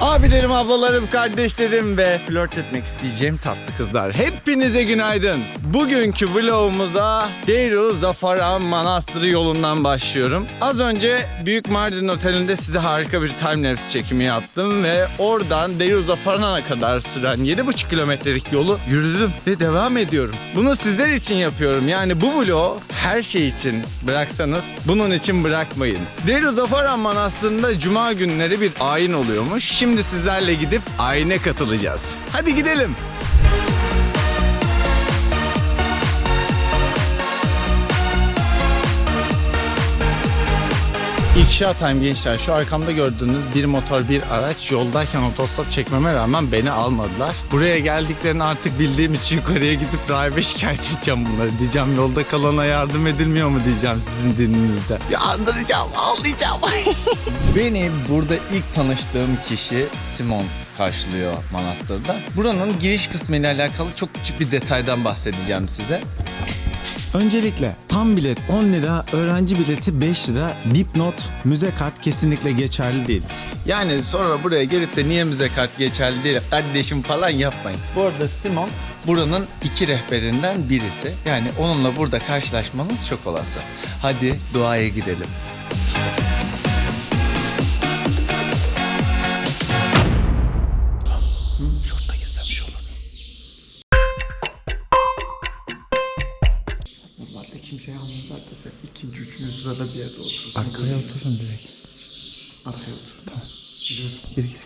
Abilerim, ablalarım, kardeşlerim ve flört etmek isteyeceğim tatlı kızlar. Hepinize günaydın. Bugünkü vlogumuza Deirul Zafaran Manastırı yolundan başlıyorum. Az önce Büyük Mardin Oteli'nde size harika bir timelapse çekimi yaptım ve oradan Deirul Zafaran'a kadar süren 7,5 kilometrelik yolu yürüdüm ve devam ediyorum. Bunu sizler için yapıyorum. Yani bu vlog her şey için bıraksanız bunun için bırakmayın. Deirul Zafaran Manastırı'nda cuma günleri bir ayin oluyormuş. Şimdi sizlerle gidip ayine katılacağız. Hadi gidelim. İfşa time gençler. Şu arkamda gördüğünüz bir motor bir araç yoldayken otostop çekmeme rağmen beni almadılar. Buraya geldiklerini artık bildiğim için yukarıya gidip rahibe şikayet edeceğim bunları. Diyeceğim yolda kalana yardım edilmiyor mu diyeceğim sizin dininizde. Yardıracağım, ağlayacağım. Beni burada ilk tanıştığım kişi Simon karşılıyor manastırda. Buranın giriş kısmı ile alakalı çok küçük bir detaydan bahsedeceğim size. Öncelikle tam bilet 10 lira, öğrenci bileti 5 lira, dipnot, müze kart kesinlikle geçerli değil. Yani sonra buraya gelip de niye müze kart geçerli değil kardeşim falan yapmayın. Bu arada Simon buranın iki rehberinden birisi. Yani onunla burada karşılaşmanız çok olası. Hadi duaya gidelim. Kimseye almazlar da sen ikinci, üçüncü sırada bir yerde oturursun. Arkaya oturun direkt. Arkaya otur. Tamam. Gir gir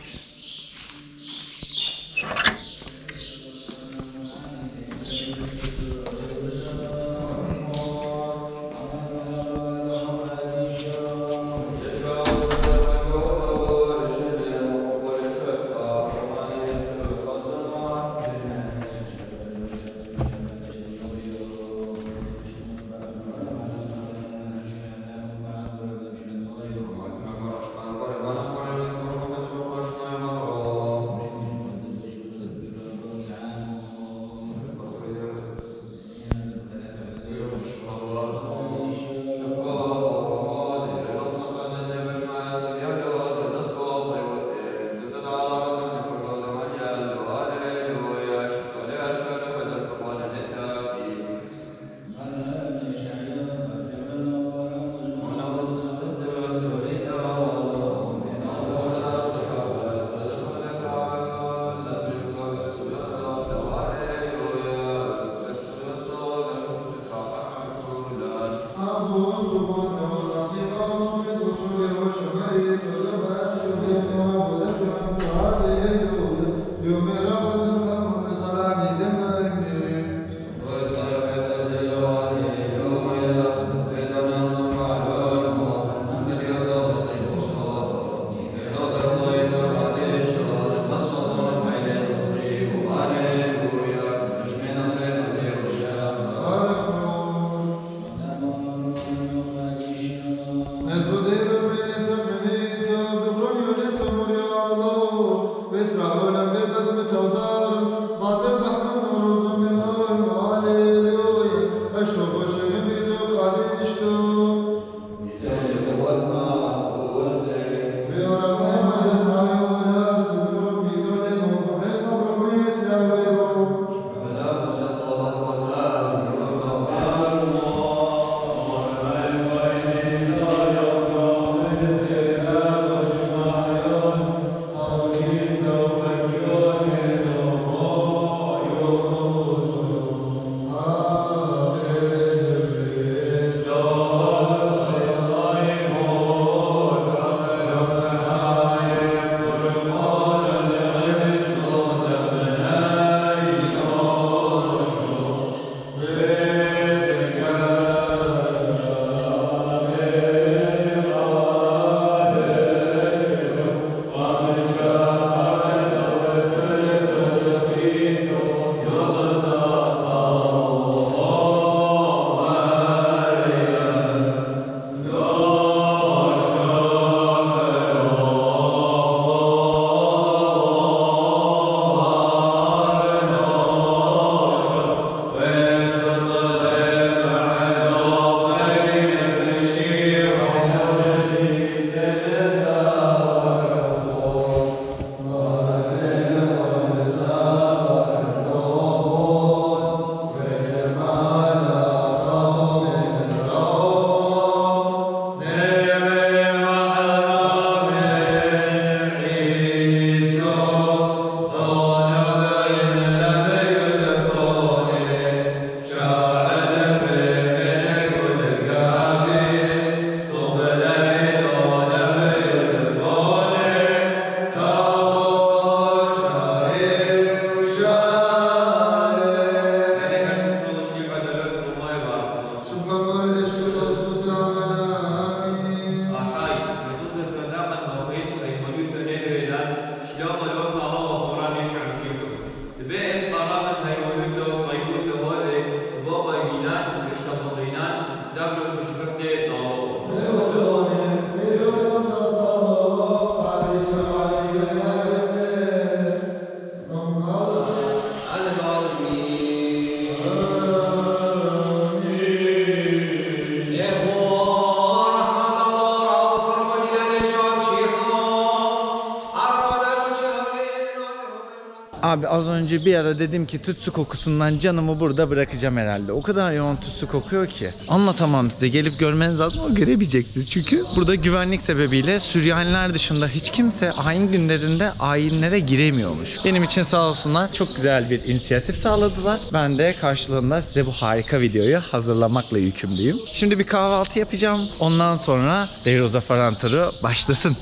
Abi az önce bir ara dedim ki tütsü kokusundan canımı burada bırakacağım herhalde. O kadar yoğun tütsü kokuyor ki. Anlatamam size. Gelip görmeniz lazım ama göremeyeceksiniz. Çünkü burada güvenlik sebebiyle Süryaniler dışında hiç kimse ayin günlerinde ayinlere giremiyormuş. Benim için sağ olsunlar çok güzel bir inisiyatif sağladılar. Ben de karşılığında size bu harika videoyu hazırlamakla yükümlüyüm. Şimdi bir kahvaltı yapacağım. Ondan sonra Deyroza Faran turu başlasın.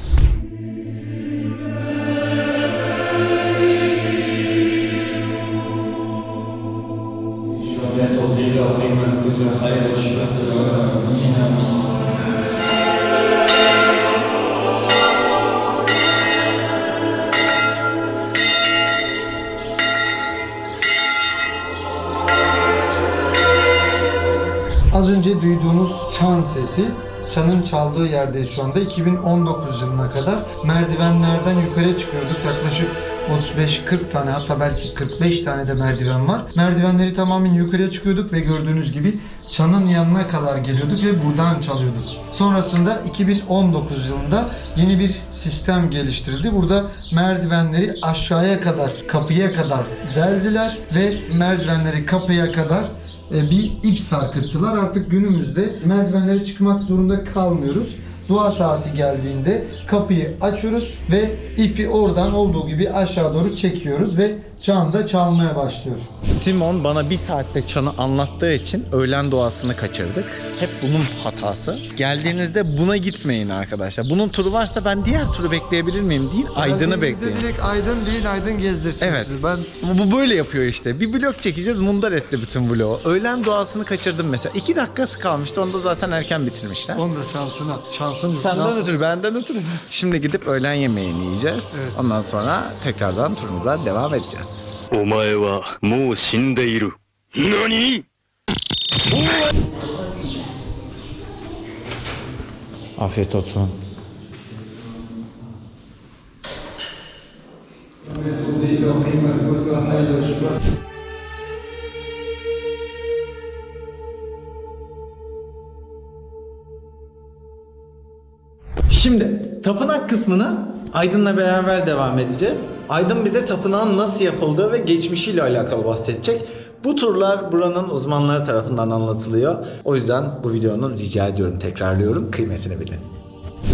Çanın çaldığı yerdeyiz şu anda. 2019 yılına kadar merdivenlerden yukarı çıkıyorduk. Yaklaşık 35-40 tane hatta belki 45 tane de merdiven var. Merdivenleri tamamen yukarıya çıkıyorduk ve gördüğünüz gibi çanın yanına kadar geliyorduk ve buradan çalıyorduk. Sonrasında 2019 yılında yeni bir sistem geliştirildi. Burada merdivenleri aşağıya kadar, kapıya kadar deldiler ve merdivenleri kapıya kadar bir ip sarkıttılar. Artık günümüzde merdivenlere çıkmak zorunda kalmıyoruz. Dua saati geldiğinde kapıyı açıyoruz ve ipi oradan olduğu gibi aşağı doğru çekiyoruz ve çan da çalmaya başlıyor. Simon bana bir saatte çanı anlattığı için öğlen doğasını kaçırdık. Hep bunun hatası. Geldiğinizde buna gitmeyin arkadaşlar. Bunun turu varsa ben diğer turu bekleyebilir miyim deyin. Aydın'ı Geldiğinizde bekleyin. direkt aydın deyin aydın gezdirsin Evet. sizi. Ben Ama bu böyle yapıyor işte. Bir blok çekeceğiz mundar etti bütün bloğu. Öğlen doğasını kaçırdım mesela. İki dakikası kalmıştı. Onu da zaten erken bitirmişler. onu da şansına, şansın üstüne Senden ötürü, benden ötürü. Şimdi gidip öğlen yemeğini yiyeceğiz. Evet. Ondan sonra tekrardan turumuza devam edeceğiz. お前はもう死んでいる。何 Afiyet olsun. Şimdi tapınak kısmına Aydın'la beraber devam edeceğiz. Aydın bize tapınağın nasıl yapıldığı ve geçmişiyle alakalı bahsedecek. Bu turlar buranın uzmanları tarafından anlatılıyor. O yüzden bu videonun rica ediyorum tekrarlıyorum kıymetini bilin.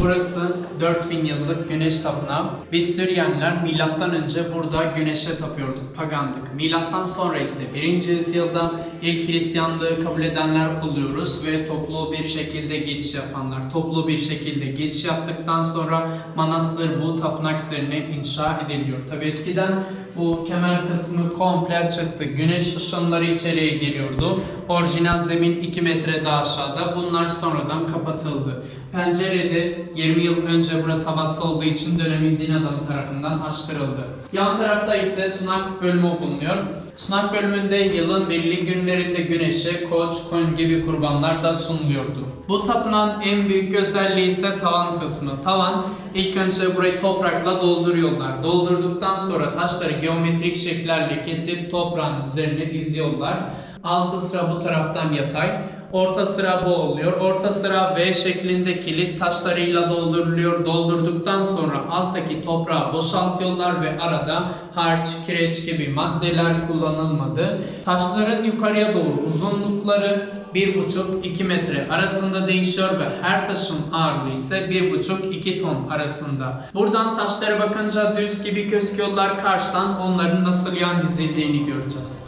Burası 4000 yıllık güneş tapınağı. Biz Süryaniler milattan önce burada güneşe tapıyorduk, pagandık. Milattan sonra ise 1. yüzyılda ilk Hristiyanlığı kabul edenler oluyoruz ve toplu bir şekilde geçiş yapanlar. Toplu bir şekilde geçiş yaptıktan sonra manastır bu tapınak üzerine inşa ediliyor. Tabi eskiden bu kemer kısmı komple çıktı. Güneş ışınları içeriye giriyordu. Orijinal zemin 2 metre daha aşağıda. Bunlar sonradan kapatıldı. Pencerede 20 yıl önce burası havası olduğu için dönemin din adamı tarafından açtırıldı. Yan tarafta ise sunak bölümü bulunuyor. Sunak bölümünde yılın belli günlerinde güneşe koç, koyun gibi kurbanlar da sunuluyordu. Bu tapınağın en büyük özelliği ise tavan kısmı. Tavan ilk önce burayı toprakla dolduruyorlar. Doldurduktan sonra taşları geometrik şekillerle kesip toprağın üzerine diziyorlar. Altı sıra bu taraftan yatay, orta sıra bu oluyor. Orta sıra V şeklinde kilit taşlarıyla dolduruluyor. Doldurduktan sonra alttaki toprağı boşaltıyorlar ve arada harç, kireç gibi maddeler kullanılmadı. Taşların yukarıya doğru uzunlukları 1,5-2 metre arasında değişiyor ve her taşın ağırlığı ise 1,5-2 ton arasında. Buradan taşlara bakınca düz gibi gözüküyorlar. Karşıdan onların nasıl yan dizildiğini göreceğiz.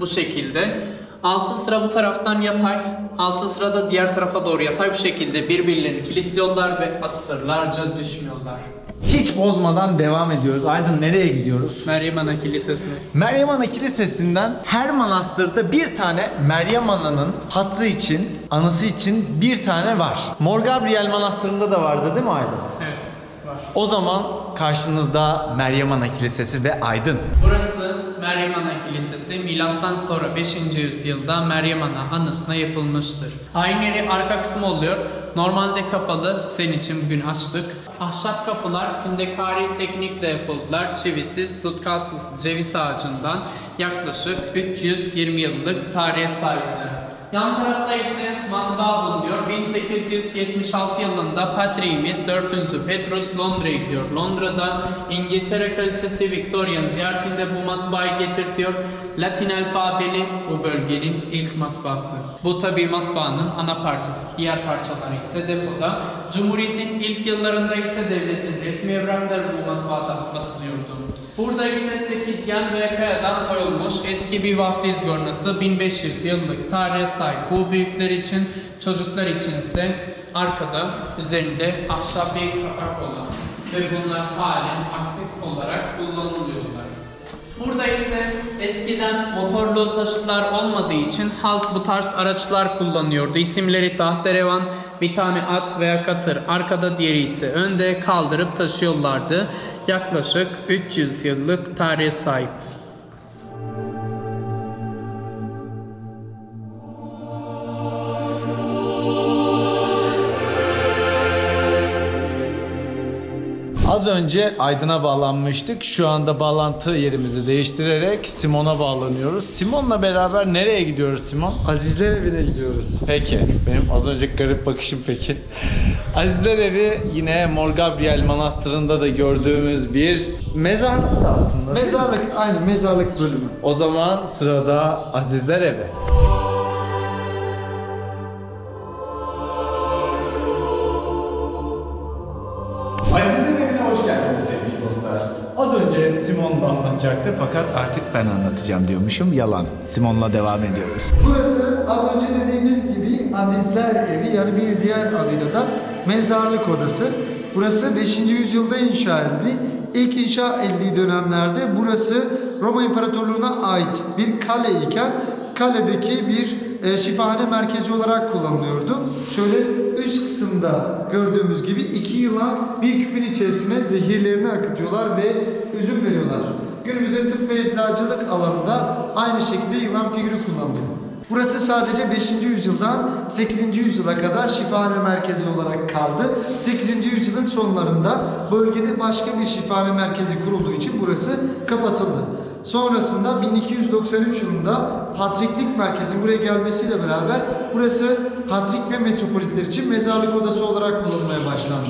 Bu şekilde. 6 sıra bu taraftan yatay, 6 sıra da diğer tarafa doğru yatay bu şekilde birbirlerini kilitliyorlar ve asırlarca düşmüyorlar. Hiç bozmadan devam ediyoruz. Aydın nereye gidiyoruz? Meryem Ana Kilisesi'ne. Meryem Ana Kilisesi'nden her manastırda bir tane Meryem Ana'nın hatrı için, anısı için bir tane var. Mor Gabriel Manastırı'nda da vardı değil mi Aydın? Evet, var. O zaman karşınızda Meryem Ana Kilisesi ve Aydın. Burası Meryem Ana Kilisesi milattan sonra 5. yüzyılda Meryem Ana anısına yapılmıştır. Ayinleri arka kısmı oluyor. Normalde kapalı. Senin için bugün açtık. Ahşap kapılar kündekari teknikle yapıldılar. Çivisiz, tutkalsız ceviz ağacından yaklaşık 320 yıllık tarihe sahipler. Yan tarafta ise matbaa bulunuyor. 1876 yılında Patriğimiz 4. Petrus Londra'ya gidiyor. Londra'da İngiltere Kraliçesi Victoria'nın ziyaretinde bu matbaayı getirtiyor. Latin alfabeli bu bölgenin ilk matbaası. Bu tabi matbaanın ana parçası. Diğer parçaları ise depoda. Cumhuriyetin ilk yıllarında ise devletin resmi evrakları bu matbaada basılıyordu. Burada ise sekizgen ve kayadan oyulmuş eski bir vaftiz gornası 1500 yıllık tarihe sahip. Bu büyükler için, çocuklar için ise arkada üzerinde ahşap bir kapak olan ve bunlar halen aktif olarak kullanılıyorlar. Burada ise eskiden motorlu taşıtlar olmadığı için halk bu tarz araçlar kullanıyordu. İsimleri tahterevan, bir tane at veya katır, arkada diğeri ise önde kaldırıp taşıyorlardı. Yaklaşık 300 yıllık tarihe sahip. Önce Aydın'a bağlanmıştık. Şu anda bağlantı yerimizi değiştirerek Simon'a bağlanıyoruz. Simon'la beraber nereye gidiyoruz Simon? Azizler evine gidiyoruz. Peki. Benim az önceki garip bakışım peki. Azizler Evi yine Mor Gabriel Manastırı'nda da gördüğümüz bir mezarlık da aslında. Mezarlık, aynı mezarlık bölümü. O zaman sırada Azizler Evi. Dostlar. Az önce Simon anlatacaktı fakat artık ben anlatacağım diyormuşum. Yalan. Simon'la devam ediyoruz. Burası az önce dediğimiz gibi Azizler Evi yani bir diğer adıyla da mezarlık odası. Burası 5. yüzyılda inşa edildi. İlk inşa edildiği dönemlerde burası Roma İmparatorluğu'na ait bir kale iken kaledeki bir e, şifahane merkezi olarak kullanılıyordu. Şöyle üst kısımda gördüğümüz gibi iki yılan bir küpün içerisine zehirlerini akıtıyorlar ve üzüm veriyorlar. Günümüzde tıp ve eczacılık alanında aynı şekilde yılan figürü kullanılıyor. Burası sadece 5. yüzyıldan 8. yüzyıla kadar şifahane merkezi olarak kaldı. 8. yüzyılın sonlarında bölgede başka bir şifahane merkezi kurulduğu için burası kapatıldı. Sonrasında 1293 yılında Patriklik merkezinin buraya gelmesiyle beraber burası Patrik ve metropolitler için mezarlık odası olarak kullanılmaya başlandı.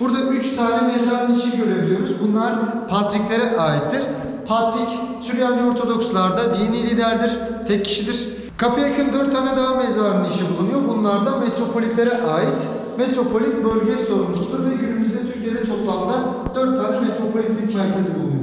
Burada üç tane mezar nişi görebiliyoruz. Bunlar Patriklere aittir. Patrik, Süryani Ortodokslarda dini liderdir, tek kişidir. Kapıya yakın dört tane daha mezar nişi bulunuyor. Bunlar da metropolitlere ait. Metropolit bölge sorumlusu ve günümüzde Türkiye'de toplamda dört tane metropolitlik merkezi bulunuyor.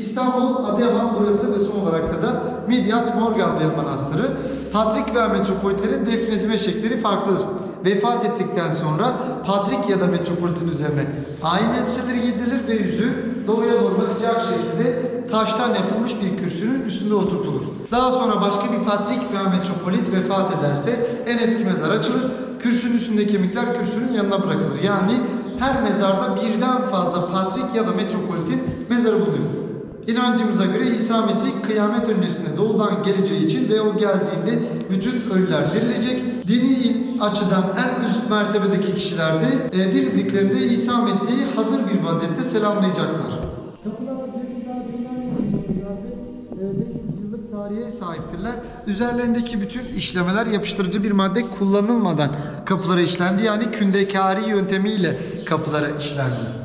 İstanbul, Adıyaman burası ve son olarak da Midyat Mor Gabriel Manastırı. Patrik ve metropolitlerin defnedilme şekilleri farklıdır. Vefat ettikten sonra patrik ya da metropolitin üzerine ayin elbiseleri giydirilir ve yüzü doğuya doğru bakacak şekilde taştan yapılmış bir kürsünün üstünde oturtulur. Daha sonra başka bir patrik veya metropolit vefat ederse en eski mezar açılır. Kürsünün üstündeki kemikler kürsünün yanına bırakılır. Yani her mezarda birden fazla patrik ya da metropolitin mezarı bulunuyor. İnancımıza göre İsa Mesih kıyamet öncesinde doğudan geleceği için ve o geldiğinde bütün ölüler dirilecek. Dini açıdan en üst mertebedeki kişiler de e, dirildiklerinde İsa Mesih'i hazır bir vaziyette selamlayacaklar. Yıllık tarihe sahiptirler. Üzerlerindeki bütün işlemeler yapıştırıcı bir madde kullanılmadan kapılara işlendi. Yani kündekari yöntemiyle kapılara işlendi.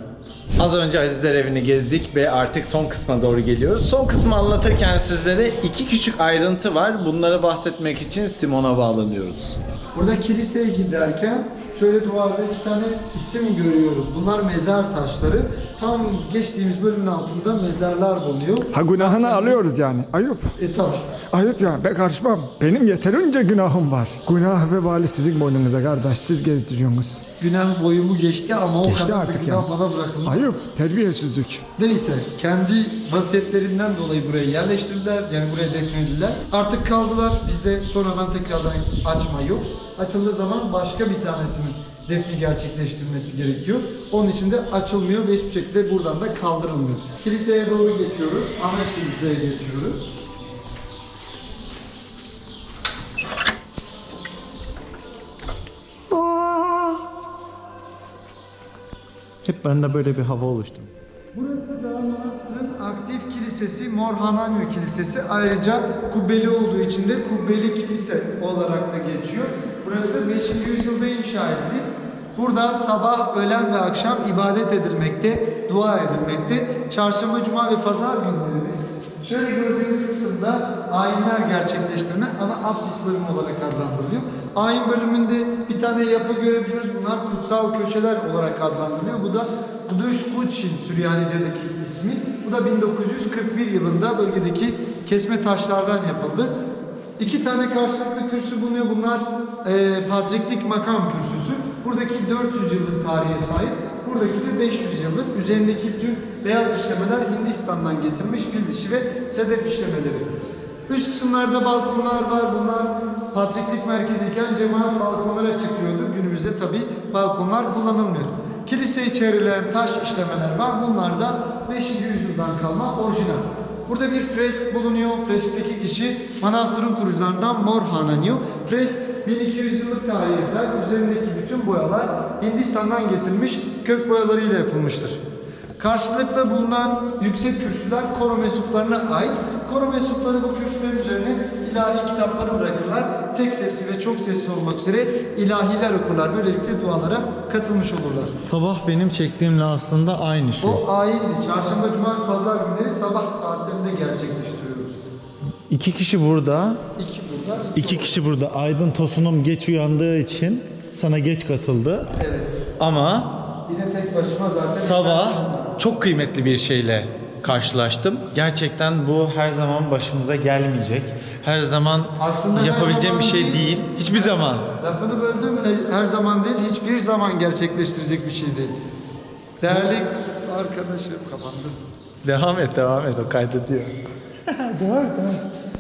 Az önce Azizler Evi'ni gezdik ve artık son kısma doğru geliyoruz. Son kısmı anlatırken sizlere iki küçük ayrıntı var. Bunları bahsetmek için Simon'a bağlanıyoruz. Burada kiliseye giderken şöyle duvarda iki tane isim görüyoruz. Bunlar mezar taşları. Tam geçtiğimiz bölümün altında mezarlar bulunuyor. Ha günahını alıyoruz yani. Ayıp. E tabi. Ayıp ya. Ben karışmam. Benim yeterince günahım var. Günah ve vebali sizin boynunuza kardeş. Siz gezdiriyorsunuz. Günah boyumu geçti ama o Geçti kadar da günah ya. bana bırakılmaz. Ayıp. Terbiyesizlik. Neyse kendi vasiyetlerinden dolayı buraya yerleştirdiler. Yani buraya defnedildiler. Artık kaldılar. Bizde sonradan tekrardan açma yok. Açıldığı zaman başka bir tanesinin defni gerçekleştirilmesi gerekiyor. Onun için de açılmıyor ve hiçbir şekilde buradan da kaldırılmıyor. Kiliseye doğru geçiyoruz. Ana kiliseye geçiyoruz. Hep bende böyle bir hava oluştu. Kilisesi Kilisesi Mor Hananyo Kilisesi. Ayrıca kubbeli olduğu için de kubbeli kilise olarak da geçiyor. Burası 5. yüzyılda inşa edildi. Burada sabah, öğlen ve akşam ibadet edilmekte, dua edilmekte. Çarşamba, cuma ve pazar günleri Şöyle gördüğümüz kısımda ayinler gerçekleştirme ana apsis bölümü olarak adlandırılıyor. Ayin bölümünde bir tane yapı görebiliyoruz. Bunlar kutsal köşeler olarak adlandırılıyor. Bu da Kuduş Kudşin Süryanice'deki ismi. Bu da 1941 yılında bölgedeki kesme taşlardan yapıldı. İki tane karşılıklı kürsü bulunuyor. Bunlar eee patriklik makam kürsüsü. Buradaki 400 yıllık tarihe sahip. Buradaki de 500 yıllık. Üzerindeki tüm beyaz işlemeler Hindistan'dan getirilmiş fil dişi ve sedef işlemeleri. Üst kısımlarda balkonlar var. Bunlar patriklik merkeziyken cemaat balkonlara çıkıyordu. Günümüzde tabi balkonlar kullanılmıyor. Kiliseyi çevreleyen taş işlemeler var. Bunlar da 5. yüzyıldan kalma orijinal. Burada bir fresk bulunuyor. Freskteki kişi manastırın kurucularından Mor Hananyo. Fresk 1200 yıllık tarihe sahip. Üzerindeki bütün boyalar Hindistan'dan getirilmiş kök boyalarıyla yapılmıştır. Karşılıklı bulunan yüksek kürsüler koro mensuplarına ait. Koro mensupları bu kürsülerin üzerine ilahi kitapları bırakırlar. Tek sesli ve çok sesli olmak üzere ilahiler okurlar. Böylelikle dualara katılmış olurlar. Sabah benim çektiğimle aslında aynı şey. O ayindi. Çarşamba, cuma, pazar günleri sabah saatlerinde gerçekleştiriyoruz. İki kişi burada, İki burada, iki kişi burada. Aydın Tosunum geç uyandığı için sana geç katıldı. Evet. Ama Yine tek başıma zaten. sabah çok kıymetli bir şeyle karşılaştım. Gerçekten bu her zaman başımıza gelmeyecek. Her zaman Aslında her yapabileceğim bir zaman şey değil. değil. Hiçbir zaman. Lafını böldüm. Her zaman değil, hiçbir zaman gerçekleştirecek bir şey değil. Değerli arkadaşım kapandı. Devam et, devam et. O kaydediyor.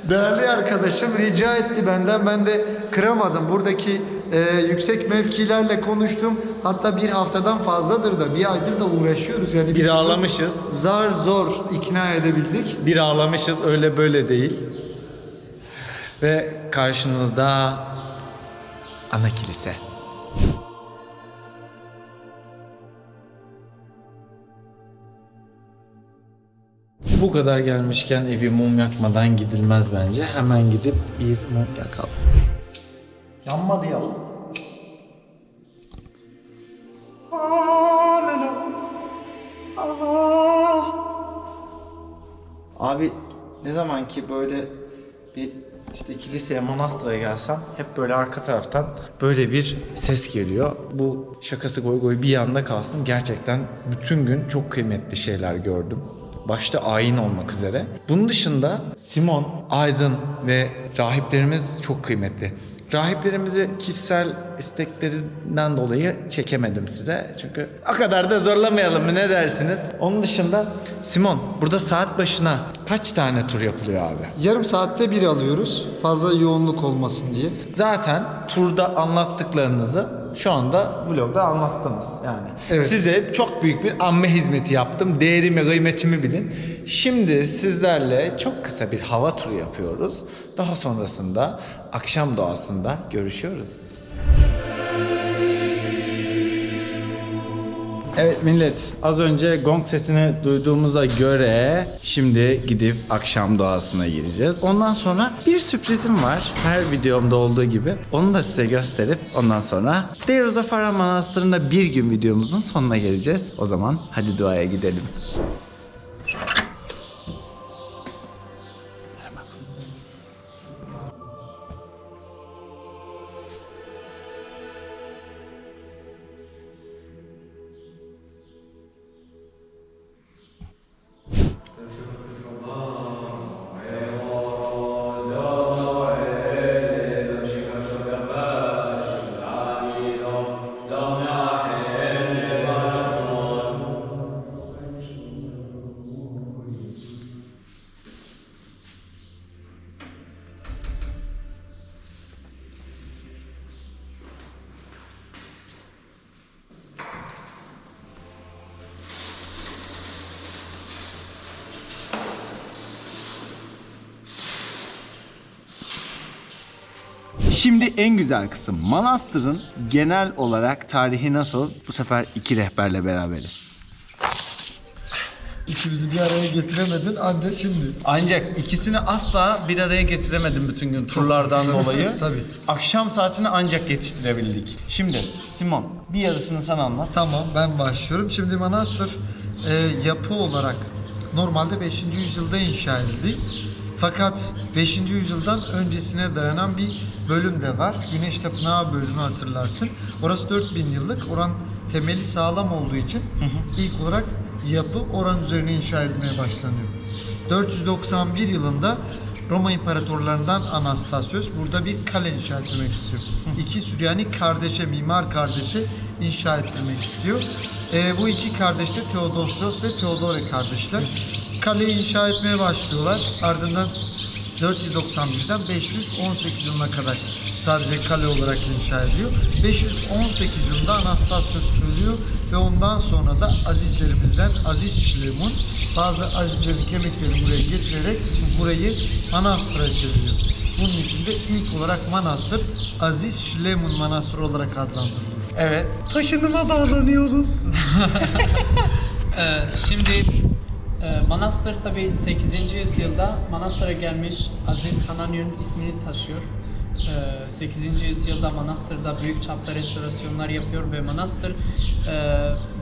Değerli arkadaşım rica etti benden. Ben de kıramadım. Buradaki e, yüksek mevkilerle konuştum. Hatta bir haftadan fazladır da bir aydır da uğraşıyoruz. Yani Bir ağlamışız. Zar zor ikna edebildik. Bir ağlamışız öyle böyle değil. Ve karşınızda ana kilise. Bu kadar gelmişken evi mum yakmadan gidilmez bence. Hemen gidip bir mum yakalım. Yanmadı ya. Abi ne zaman ki böyle bir işte kiliseye, manastıra gelsem hep böyle arka taraftan böyle bir ses geliyor. Bu şakası goy goy bir yanda kalsın. Gerçekten bütün gün çok kıymetli şeyler gördüm. Başta ayin olmak üzere. Bunun dışında Simon, Aydın ve rahiplerimiz çok kıymetli. Rahiplerimizi kişisel isteklerinden dolayı çekemedim size. Çünkü o kadar da zorlamayalım mı ne dersiniz? Onun dışında Simon burada saat başına kaç tane tur yapılıyor abi? Yarım saatte bir alıyoruz. Fazla yoğunluk olmasın diye. Zaten turda anlattıklarınızı şu anda vlogda anlattınız yani. Evet. Size çok büyük bir amme hizmeti yaptım. Değerimi, kıymetimi bilin. Şimdi sizlerle çok kısa bir hava turu yapıyoruz. Daha sonrasında akşam doğasında görüşüyoruz. Evet millet az önce gong sesini duyduğumuza göre şimdi gidip akşam doğasına gireceğiz. Ondan sonra bir sürprizim var. Her videomda olduğu gibi. Onu da size gösterip ondan sonra Deir Zafara Manastırı'nda bir gün videomuzun sonuna geleceğiz. O zaman hadi duaya gidelim. Şimdi en güzel kısım manastırın genel olarak tarihi nasıl? Bu sefer iki rehberle beraberiz. İkimizi bir araya getiremedin ancak şimdi. Ancak ikisini asla bir araya getiremedim bütün gün turlardan dolayı. Tabii. Akşam saatini ancak yetiştirebildik. Şimdi Simon bir yarısını sen anlat. Tamam ben başlıyorum. Şimdi Manastır e, yapı olarak normalde 5. yüzyılda inşa edildi. Fakat 5. yüzyıldan öncesine dayanan bir bölüm de var. Güneş Tapınağı bölümü hatırlarsın. Orası 4000 yıllık. Oran temeli sağlam olduğu için ilk olarak yapı oran üzerine inşa edilmeye başlanıyor. 491 yılında Roma imparatorlarından Anastasios burada bir kale inşa etmek istiyor. İki Süryani kardeşe, mimar kardeşe inşa ettirmek istiyor. Ee, bu iki kardeş de Theodosios ve Theodore kardeşler. Kaleyi inşa etmeye başlıyorlar. Ardından 491'den 518 yılına kadar sadece kale olarak inşa ediliyor. 518 yılında Anastasios ölüyor ve ondan sonra da azizlerimizden Aziz Şilemun bazı azizlerin kemiklerini buraya getirerek burayı manastıra çeviriyor. Bunun için de ilk olarak manastır Aziz Şilemun Manastırı olarak adlandırılıyor. Evet. Taşınıma bağlanıyoruz. Ee, şimdi Manastır tabi 8. yüzyılda Manastır'a gelmiş Aziz Hananion ismini taşıyor. Ee, 8. yüzyılda Manastır'da büyük çapta restorasyonlar yapıyor ve Manastır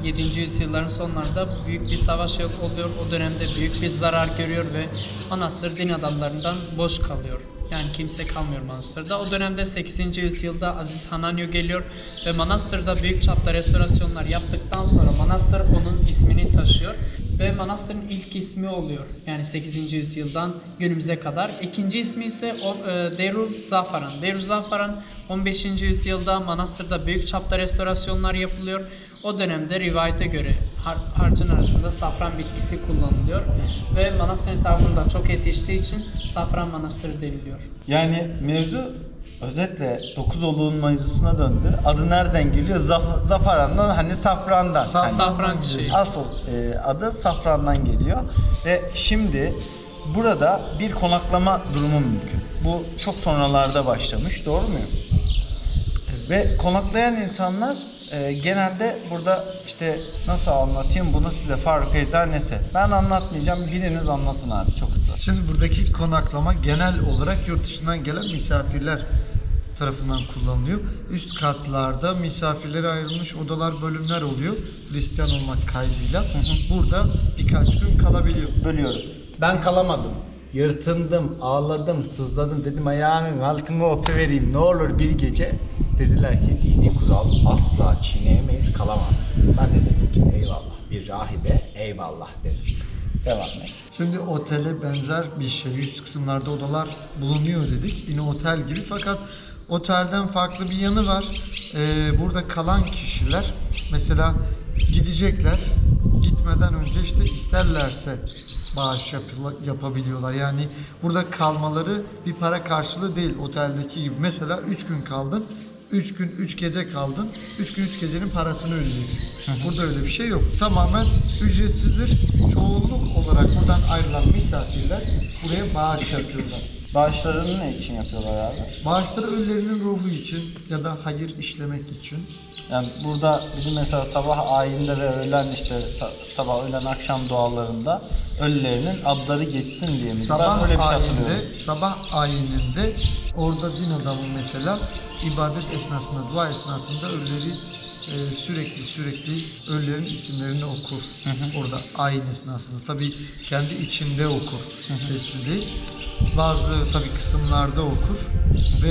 e, 7. yüzyılların sonlarında büyük bir savaş oluyor. O dönemde büyük bir zarar görüyor ve Manastır din adamlarından boş kalıyor. Yani kimse kalmıyor Manastır'da. O dönemde 8. yüzyılda Aziz Hananyo geliyor ve Manastır'da büyük çapta restorasyonlar yaptıktan sonra Manastır onun ismini taşıyor ve Manastır'ın ilk ismi oluyor. Yani 8. yüzyıldan günümüze kadar. İkinci ismi ise e, Derul Zafaran. Derul Zafaran 15. yüzyılda Manastır'da büyük çapta restorasyonlar yapılıyor. O dönemde rivayete göre har- harcın arasında safran bitkisi kullanılıyor ve manastır etrafında çok yetiştiği için safran manastırı deniliyor. Yani mevzu özetle Dokuzoluğun mevzusuna döndü. Adı nereden geliyor? Zaf- zafarandan hani safrandan. Saf- Hani Safran çiçeği. asıl e, adı safrandan geliyor. Ve şimdi burada bir konaklama durumu mümkün. Bu çok sonralarda başlamış. Doğru muyum? Ve konaklayan insanlar e, genelde burada işte nasıl anlatayım bunu size Faruk Ezer nesi? Ben anlatmayacağım. Biriniz anlatın abi çok hızlı. Şimdi buradaki konaklama genel olarak yurt dışından gelen misafirler tarafından kullanılıyor. Üst katlarda misafirlere ayrılmış odalar, bölümler oluyor. Hristiyan olmak kaydıyla. Burada birkaç gün kalabiliyor. Bölüyorum. Ben kalamadım. Yırtındım, ağladım, sızladım. Dedim ayağının altını öpüvereyim ne olur bir gece. Dediler ki dini kural asla çiğneyemeyiz, kalamaz. Ben de dedim ki eyvallah. Bir rahibe eyvallah dedim. Devam et. Şimdi otele benzer bir şey. Üst kısımlarda odalar bulunuyor dedik. Yine otel gibi fakat otelden farklı bir yanı var. Ee, burada kalan kişiler mesela gidecekler. Gitmeden önce işte isterlerse bağış yapı- yapabiliyorlar. Yani burada kalmaları bir para karşılığı değil oteldeki gibi. Mesela 3 gün kaldın. 3 gün 3 gece kaldın. 3 gün 3 gecenin parasını ödeyeceksin. Burada öyle bir şey yok. Tamamen ücretsizdir. Çoğunluk olarak buradan ayrılan misafirler buraya bağış yapıyorlar. Bağışlarını ne için yapıyorlar abi? Bağışları ölülerinin ruhu için ya da hayır işlemek için. Yani burada bizim mesela sabah ayinde ve öğlen işte sa- sabah öğlen akşam dualarında ölülerinin adları geçsin diye mi? Sabah ben öyle bir şey ayinde, sabah ayininde orada din adamı mesela ibadet esnasında, dua esnasında ölüleri e, sürekli sürekli ölülerin isimlerini okur. Orada ayin esnasında. Tabii kendi içinde okur. Sesli değil. Bazı tabii kısımlarda okur ve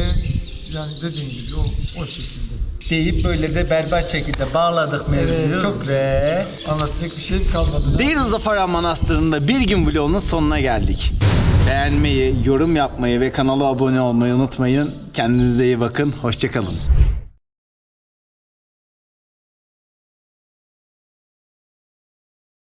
yani dediğim gibi o, o şekilde. Deyip böyle de berber şekilde bağladık mevzuyu Evet, çok ve Anlatacak bir şey kalmadı. Deir Zafaran Manastırı'nda bir gün vlogunun sonuna geldik. Beğenmeyi, yorum yapmayı ve kanala abone olmayı unutmayın. Kendinize iyi bakın. Hoşçakalın.